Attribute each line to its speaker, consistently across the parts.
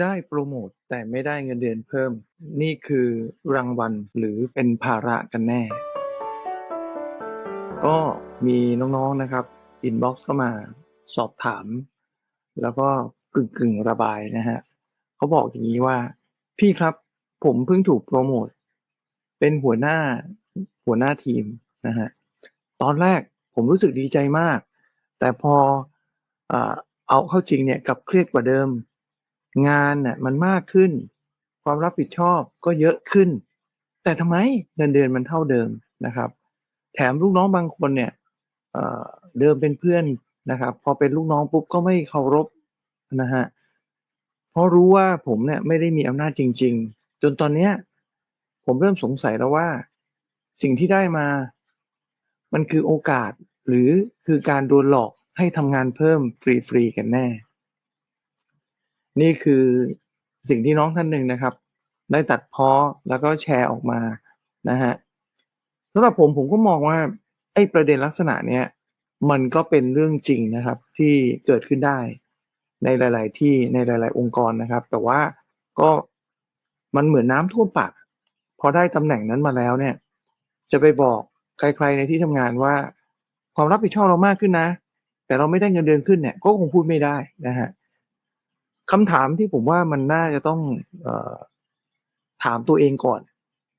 Speaker 1: ได้โปรโมตแต่ไม่ได้เงินเดือนเพิ่ม นี่คือรางวัลหรือเป็นภาระกันแน่ ก็มีน้องๆนะครับอินบ็อกซ์เข้ามาสอบถาม แล้วก็กึ่งกึ่งระบายนะฮะเขาบอกอย่างนี้ว่า พี่ครับผมเพิ่งถูกโปรโมทเป็นหัวหน้าหัวหน้าทีมนะฮะตอนแรกผมรู้สึกดีใจมาก แต่พออเอาเข้าจริงเนี่ยกับเครียดกว่าเดิม งานน่ะมันมากขึ้น ความรับผิดชอบก็เยอะขึ้น แต่ทำไมเงินเดือนมันเท่าเดิมนะครับ แถมลูกน้องบางคนเนี่ยเเดิมเป็นเพื่อนนะครับ พอเป็นลูกน้องปุ๊บก็ไม่เคารพนะฮะเพราะรู้ว่าผมเนี่ยไม่ได้มีอำนาจจริง ๆ จนตอนเนี้ยผมเริ่มสงสัยแล้วว่า สิ่งที่ได้มา มันคือโอกาสหรือคือการโดนหลอกให้ทำงานเพิ่มฟรีๆกันแน่ นี่คือสิ่งที่น้องท่านหนึ่งนะครับ ได้ตัดเพ้อแล้วก็แชร์ออกมานะฮะสำหรับผมผมก็มองว่าไอ้ประเด็นลักษณะเนี้ยมันก็เป็นเรื่องจริงนะครับ ที่เกิดขึ้นได้ในหลาย ๆ ที่ในหลาย ๆ องค์กรนะครับ แต่ว่าก็มันเหมือนน้ำท่วมปากพอได้ตำแหน่งนั้นมาแล้วเนี่ย จะไปบอกใคร ๆ ในที่ทำงานว่า ความรับผิดชอบเรามากขึ้นนะ แต่เราไม่ได้เงินเดือนขึ้นเนี่ย ก็คงพูดไม่ได้นะฮะ คำถามที่ผมว่ามันน่าจะต้องออถามตัวเองก่อน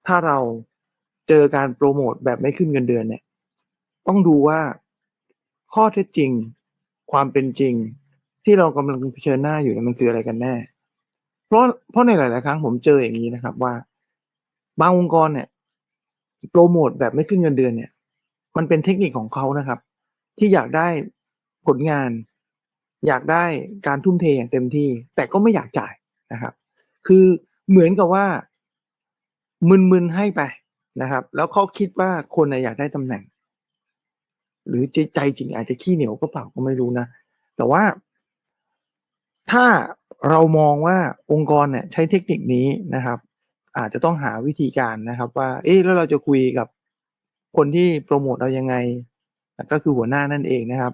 Speaker 1: ถ้าเราเจอการโปรโมทแบบไม่ขึ้นเงินเดือนเนี่ย ต้องดูว่าข้อเท็จจริง ความเป็นจริง ที่เรากำลังเผชิญหน้าอยู่เนี่ยมันคืออะไรกันแน่ เพราะเพราะในหลาย ๆ ครั้งผมเจออย่างนี้นะครับว่า บางองค์กรเนี่ย โปรโมทแบบไม่ขึ้นเงินเดือนเนี่ย มันเป็นเทคนิคของเขานะครับ ที่อยากได้ผลงาน อยากได้การทุ่มเทอย่างเต็มที่ แต่ก็ไม่อยากจ่ายนะครับ คือเหมือนกับว่า มึนๆให้ไปนะครับ แล้วเขาคิดว่าคนน่ะอยากได้ตำแหน่ง หรือใจใจจริงอาจจะขี้เหนียวก็เปล่าก็ไม่รู้นะ แต่ว่าถ้าเรามองว่าองค์กรเนี่ยใช้เทคนิคนี้นะครับ อาจจะต้องหาวิธีการนะครับ ว่า เอ๊ะแล้วเราจะคุยกับคนที่โปรโมทเรายังไง ก็คือหัวหน้านั่นเองนะครับ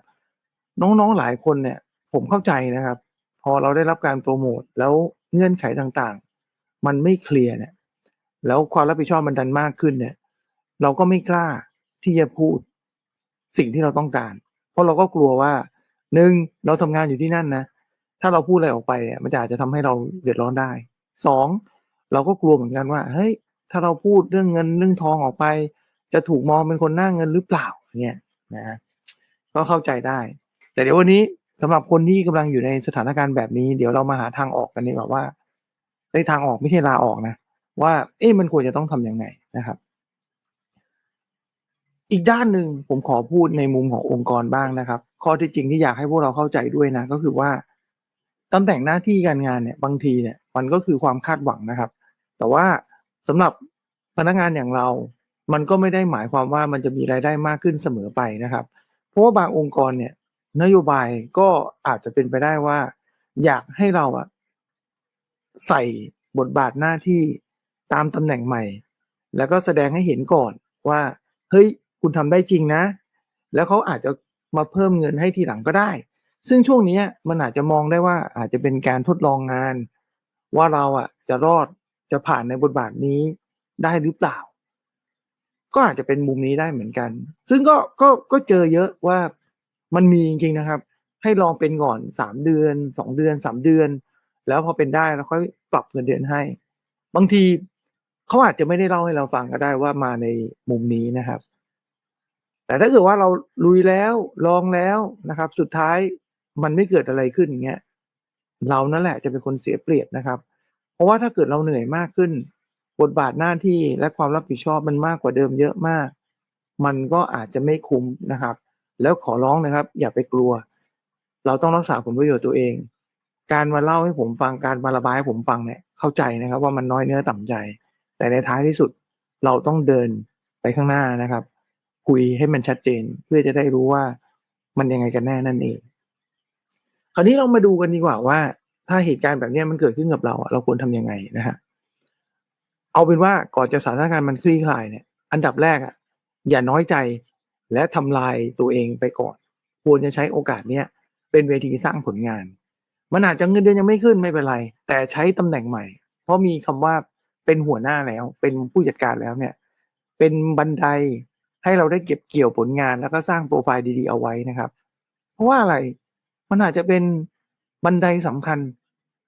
Speaker 1: น้องๆหลายคนเนี่ย ผมเข้าใจนะครับ พอเราได้รับการโปรโมทแล้วเงื่อนไขต่างๆ มันไม่เคลียร์เนี่ย แล้วความรับผิดชอบมันดันมากขึ้นเนี่ย เราก็ไม่กล้าที่จะพูดสิ่งที่เราต้องการ เพราะเราก็กลัวว่าหนึ่งเราทำงานอยู่ที่นั่นนะถ้าเราพูดอะไรออกไปเนี่ยมันจะอาจจะทำให้เราเดือดร้อนได้สองเราก็กลัวเหมือนกันว่าเฮ้ยถ้าเราพูดเรื่องเงินเรื่องทองออกไป จะถูกมองเป็นคนหน้าเงินหรือเปล่าเนี่ยนะก็เข้าใจได้ แต่เดี๋ยววันนี้ สำหรับคนที่กำลังอยู่ในสถานการณ์แบบนี้ เดี๋ยวเรามาหาทางออกกันดีกว่าว่าในทางออกไม่ใช่ลาออกนะ ว่า เอ๊ะมันควรจะต้องทำยังไงนะครับ อีกด้านหนึ่งผมขอพูดในมุมขององค์กรบ้างนะครับ ข้อที่จริงที่อยากให้พวกเราเข้าใจด้วยนะ ก็คือว่าตำแหน่งหน้าที่การงานเนี่ย บางทีเนี่ย มันก็คือความคาดหวังนะครับ แต่ว่าสำหรับพนักงานอย่างเรา มันก็ไม่ได้หมายความว่ามันจะมีรายได้มากขึ้นเสมอไปนะครับ เพราะว่าบางองค์กรเนี่ย นโยบายก็อาจจะเป็นไปได้ว่า อยากให้เราอะใส่บทบาทหน้าที่ตามตำแหน่งใหม่ แล้วก็แสดงให้เห็นก่อนว่า เฮ้ย คุณทำได้จริงนะ แล้วเขาอาจจะมาเพิ่มเงินให้ทีหลังก็ได้ ซึ่งช่วงนี้มันอาจจะมองได้ว่าอาจจะเป็นการทดลองงาน ว่าเราอะจะรอดจะผ่านในบทบาทนี้ได้หรือเปล่า ก็อาจจะเป็นมุมนี้ได้เหมือนกัน ซึ่งก็ก็ก็เจอเยอะว่า มันมีจริงๆนะครับ ให้ลองเป็นก่อนสามเดือนสองเดือนสามเดือน แล้วพอเป็นได้แล้วค่อยปรับเงินเดือนให้ บางทีเขาอาจจะไม่ได้เล่าให้เราฟังก็ได้ว่ามาในมุมนี้นะครับ แต่ถ้าเกิดว่าเราลุยแล้วลองแล้วนะครับ สุดท้ายมันไม่เกิดอะไรขึ้นอย่างเงี้ยเรานั่นแหละจะเป็นคนเสียเปรียบนะครับ เพราะว่าถ้าเกิดเราเหนื่อยมากขึ้น บทบาทหน้าที่และความรับผิดชอบมันมากกว่าเดิมเยอะมาก มันก็อาจจะไม่คุ้มนะครับ แล้วขอร้องนะครับ อย่าไปกลัว เราต้องรักษาผลประโยชน์ตัวเอง การมาเล่าให้ผมฟังการมาระบายให้ผมฟังเนี่ยเข้าใจนะครับ ว่ามันน้อยเนื้อต่ำใจ แต่ในท้ายที่สุดเราต้องเดินไปข้างหน้านะครับ คุยให้มันชัดเจนเพื่อจะได้รู้ว่ามันยังไงกันแน่นั่นเอง คราวนี้เรามาดูกันดีกว่าว่า ถ้าเหตุการณ์แบบนี้มันเกิดขึ้นกับเราเราควรทำยังไงนะฮะเอาเป็นว่าก่อนจะสถานการณ์มันคลี่คลายเนี่ย อันดับแรกอะอย่าน้อยใจ และทำลายตัวเองไปก่อน ควรจะใช้โอกาสเนี้ยเป็นเวทีสร้างผลงาน มันอาจจะเงินเดือนยังไม่ขึ้นไม่เป็นไร แต่ใช้ตำแหน่งใหม่ เพราะมีคำว่าเป็นหัวหน้าแล้ว เป็นผู้จัดการแล้วเนี่ย เป็นบันไดให้เราได้เก็บเกี่ยวผลงานแล้วก็สร้างโปรไฟล์ดีๆเอาไว้นะครับ เพราะว่าอะไรมันอาจจะเป็นบันไดสำคัญ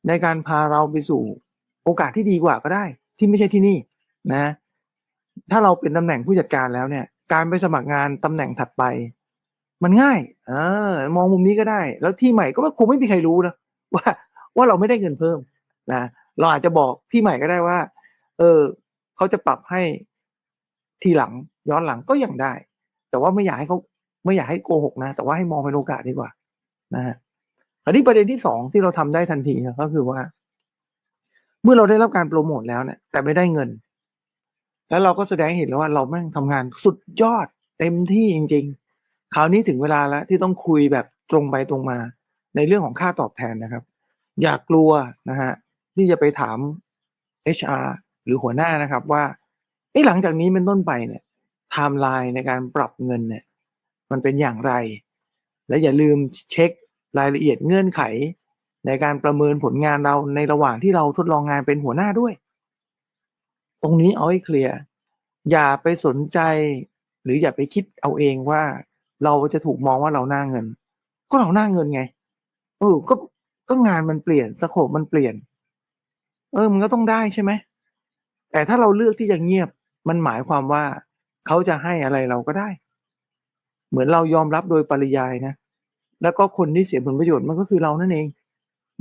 Speaker 1: ในการพาเราไปสู่โอกาสที่ดีกว่าก็ได้ ที่ไม่ใช่ที่นี่นะ ถ้าเราเป็นตำแหน่งผู้จัดการแล้วเนี่ย การไปสมัครงานตำแหน่งถัดไป มันง่ายอมองมุมนี้ก็ได้ แล้วที่ใหม่ก็คงไม่มีใครรู้นะว่าว่าเราไม่ได้เงินเพิ่มนะเราอาจจะบอกที่ใหม่ก็ได้ว่า เออเขาจะปรับให้ทีหลังย้อนหลังก็ยังได้ แต่ว่าไม่อยากให้เขาไม่อยากให้โกหกนะ แต่ว่าให้มองเป็นโอกาสดีกว่า นะฮะอันนี้ประเด็นที่สองที่เราทำได้ทันทีก็คือว่า เมื่อเราได้รับการโปรโมทแล้วเนี่ยแต่ไม่ได้เงิน แล้วเราก็แสดงเห็นแล้วว่าเราแม่งทำงานสุดยอดเต็มที่จริง ๆ คราวนี้ถึงเวลาแล้วที่ต้องคุยแบบตรงไปตรงมา ในเรื่องของค่าตอบแทนนะครับ อย่ากลัวนะฮะที่จะไปถาม HR หรือหัวหน้านะครับว่าไอ้หลังจากนี้เป็นต้นไปเนี่ยไทม์ไลน์ในการปรับเงินเนี่ย มันเป็นอย่างไร และอย่าลืมเช็ครายละเอียดเงื่อนไข ในการประเมินผลงานเราในระหว่างที่เราทดลองงานเป็นหัวหน้าด้วย รงนี้เอาให้เคลียร์ อย่าไปสนใจ หรืออย่าไปคิดเอาเองว่า เราจะถูกมองว่าเราหน้าเงิน ก็เราหน้าเงินไงเออก็ก็งานมันเปลี่ยนสโคปมันเปลี่ยน เออมันก็ต้องได้ใช่ไหมแต่ถ้าเราเลือกที่จะเงียบมันหมายความว่าเขาจะให้อะไรเราก็ได้ เหมือนเรายอมรับโดยปริยายนะ แล้วก็คนที่เสียผลประโยชน์มันก็คือเรานั่นเอง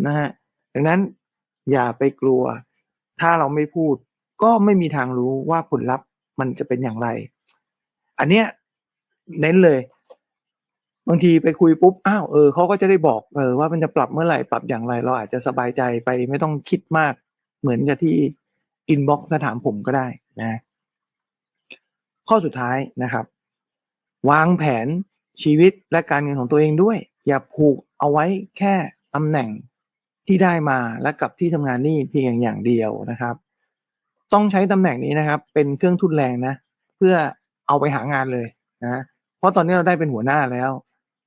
Speaker 1: นะฮะดังนั้นอย่าไปกลัว ถ้าเราไม่พูด ก็ไม่มีทางรู้ว่าผลลัพธ์มันจะเป็นอย่างไร อันเนี้ยเน้นเลย บางทีไปคุยปุ๊บอ้าวเออเขาก็จะได้บอกเออว่ามันจะปรับเมื่อไหร่ปรับอย่างไร เราอาจจะสบายใจไปไม่ต้องคิดมาก เหมือนกับที่อินบ็อกซ์ถามผมก็ได้นะ ข้อสุดท้ายนะครับ วางแผนชีวิตและการเงินของตัวเองด้วย อย่าผูกเอาไว้แค่ตำแหน่งที่ได้มาและกับที่ทำงานนี่เพียงอย่างเดียวนะครับ ต้องใช้ตำแหน่งนี้นะครับ เป็นเครื่องทุนแรงนะ เพื่อเอาไปหางานเลยนะเพราะตอนนี้เราได้เป็นหัวหน้าแล้ว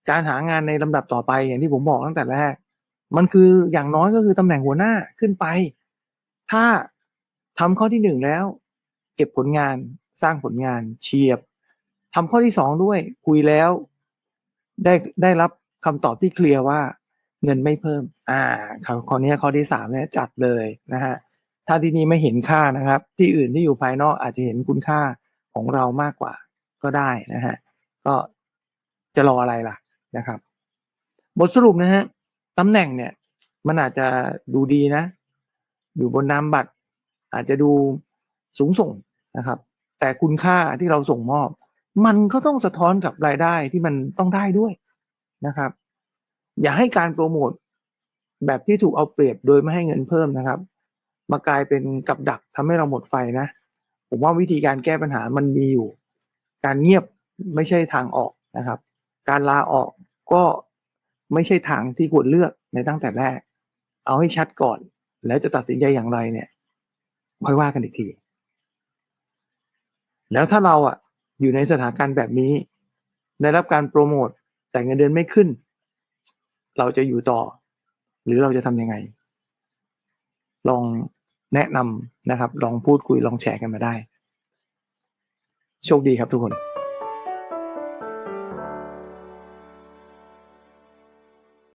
Speaker 1: การหางานในลำดับต่อไปอย่างที่ผมบอกตั้งแต่แรก มันคืออย่างน้อยก็คือตำแหน่งหัวหน้าขึ้นไป ถ้าทำข้อที่หนึ่งแล้ว เก็บผลงานสร้างผลงานเฉียบทำข้อที่สองด้วยคุยแล้ว ได้ได้รับคำตอบที่เคลียร์ว่าเงินไม่เพิ่ม อ่าข้อนี้ข้อที่สามเนี่ยจัดเลยนะฮะ ถ้าที่นี่ไม่เห็นค่านะครับ ที่อื่นที่อยู่ภายนอกอาจจะเห็นคุณค่าของเรามากกว่าก็ได้นะฮะก็จะรออะไรล่ะนะครับ บทสรุปนะฮะตำแหน่งเนี่ยมันอาจจะดูดีนะ อยู่บนนามบัตร อาจจะดูสูงส่งนะครับ แต่คุณค่าที่เราส่งมอบ มันก็ต้องสะท้อนกับรายได้ที่มันต้องได้ด้วยนะครับ อย่าให้การโปรโมทแบบที่ถูกเอาเปรียบโดยไม่ให้เงินเพิ่มนะครับ มากลายเป็นกับดักทำให้เราหมดไฟนะ ผมว่าวิธีการแก้ปัญหามันมีอยู่ การเงียบไม่ใช่ทางออกนะครับ การลาออกก็ไม่ใช่ทางที่ควรเลือกในตั้งแต่แรก เอาให้ชัดก่อน แล้วจะตัดสินใจอย่างไรเนี่ยค่อยว่ากันอีกที แล้วถ้าเราอะอยู่ในสถานการณ์แบบนี้ ได้รับการโปรโมทแต่เงินเดือนไม่ขึ้น เราจะอยู่ต่อ หรือเราจะทำยังไง ลอง แนะนำนะครับ ลองพูดคุยลองแชร์กันมาได้ โชคดีครับทุกคน